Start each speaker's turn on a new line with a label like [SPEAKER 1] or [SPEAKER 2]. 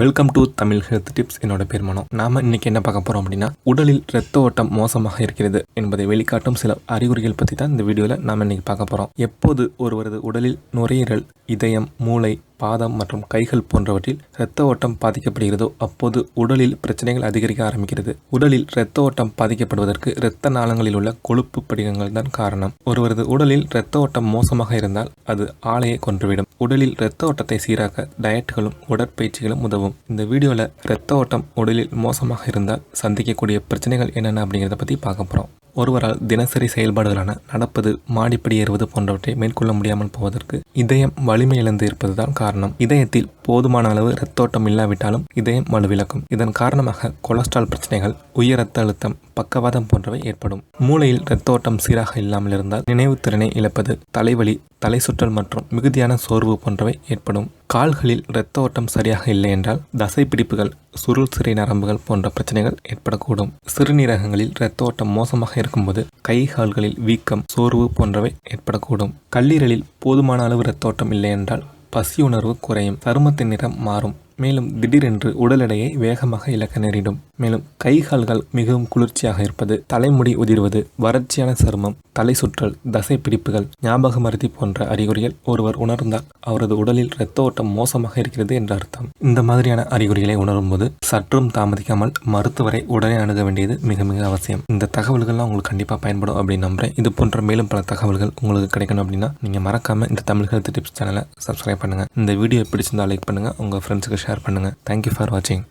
[SPEAKER 1] Welcome to Tamil health tips என்னோட பேர் மனோ. நாம இன்னைக்கு என்ன பார்க்க போறோம் அப்படின்னா உடலில் ரத்த ஓட்டம் மோசமாக இருக்கிறது என்பதை வெளிக்காட்டும் சில அறிகுறிகள் பற்றி தான் இந்த வீடியோவில் நாம இன்னைக்கு பார்க்க போறோம். எப்போது ஒருவரது உடலில் நுரையீரல் இதயம் மூளை பாதம் மற்றும் கைகள் போன்றவற்றில் இரத்த ஓட்டம் பாதிக்கப்படுகிறதோ அப்போது உடலில் பிரச்சனைகள் அதிகரிக்க ஆரம்பிக்கிறது. உடலில் இரத்த ஓட்டம் பாதிக்கப்படுவதற்கு இரத்த நாளங்களில் உள்ள கொழுப்பு படிகங்கள் தான் காரணம். ஒருவரது உடலில் இரத்த ஓட்டம் மோசமாக இருந்தால் அது ஆலையை கொன்றுவிடும். உடலில் இரத்த ஓட்டத்தை சீராக்க டயட்டுகளும் உடற்பயிற்சிகளும் உதவும். இந்த வீடியோவில் இரத்த ஓட்டம் உடலில் மோசமாக இருந்தால் சந்திக்கக்கூடிய பிரச்சனைகள் என்னென்ன அப்படிங்கிறத பற்றி பார்க்க போகிறோம் ஒருவரால் தினசரி செயல்பாடுகளான நடப்பது மாடிப்படி ஏறுவது போன்றவற்றை மேற்கொள்ள முடியாமல் போவதற்கு இதயம் வலிமை இழந்து இருப்பதுதான் காரணம். இதயத்தில் போதுமான அளவு இரத்தோட்டம் இல்லாவிட்டாலும் இதயம் வலுவிழக்கும் இதன் காரணமாக கொலஸ்ட்ரால் பிரச்சனைகள் உயர் இரத்த அழுத்தம் பக்கவாதம் போன்றவை ஏற்படும். மூளையில் இரத்தோட்டம் சீராக இல்லாமல் இருந்தால் நினைவு திறனை இழப்பது தலைவலி தலை சுற்றல் மற்றும் மிகுதியான சோர்வு போன்றவை ஏற்படும். கால்களில் இரத்த ஓட்டம் சரியாக இல்லை என்றால் தசை பிடிப்புகள் சுருள் சிறை நரம்புகள் போன்ற பிரச்சனைகள் ஏற்படக்கூடும். சிறுநீரகங்களில் இரத்த ஓட்டம் மோசமாக இருக்கும்போது கை கால்களில் வீக்கம் சோர்வு போன்றவை ஏற்படக்கூடும். கல்லீரலில் போதுமான அளவு இரத்த ஓட்டம் இல்லை என்றால் பசி உணர்வு குறையும் சருமத்தின் நிறம் மாறும். மேலும் திடீரென்று உடல் எடையை வேகமாக இழக்க நேரிடும். மேலும் கை கால்கள் மிகவும் குளிர்ச்சியாக இருப்பது தலைமுடி உதிர்வது வறட்சியான சருமம் தலை சுற்றல் தசை பிடிப்புகள் ஞாபக மருதி போன்ற அறிகுறிகள் ஒருவர் உணர்ந்தால் அவரது உடலில் இரத்த ஓட்டம் மோசமாக இருக்கிறது என்ற அர்த்தம். இந்த மாதிரியான அறிகுறிகளை உணரும்போது சற்றும் தாமதிக்காமல் மருத்துவரை உடனே அணுக வேண்டியது மிக மிக அவசியம். இந்த தகவல்கள்லாம் உங்களுக்கு கண்டிப்பாக பயன்படும் அப்படின்னு நம்புறேன். இது போன்ற மேலும் பல தகவல்கள் உங்களுக்கு கிடைக்கணும் அப்படின்னா நீங்கள் மறக்காம இந்த தமிழ் ஹெல்த் டிப்ஸ் சேனலை சப்ஸ்கிரைப் பண்ணுங்க. இந்த வீடியோ பிடிச்சிருந்தால் லைக் பண்ணுங்கள் உங்கள் ஃப்ரெண்ட்ஸுக்கு ஷேர் பண்ணுங்க. தேங்க்யூ ஃபார் வாட்சிங்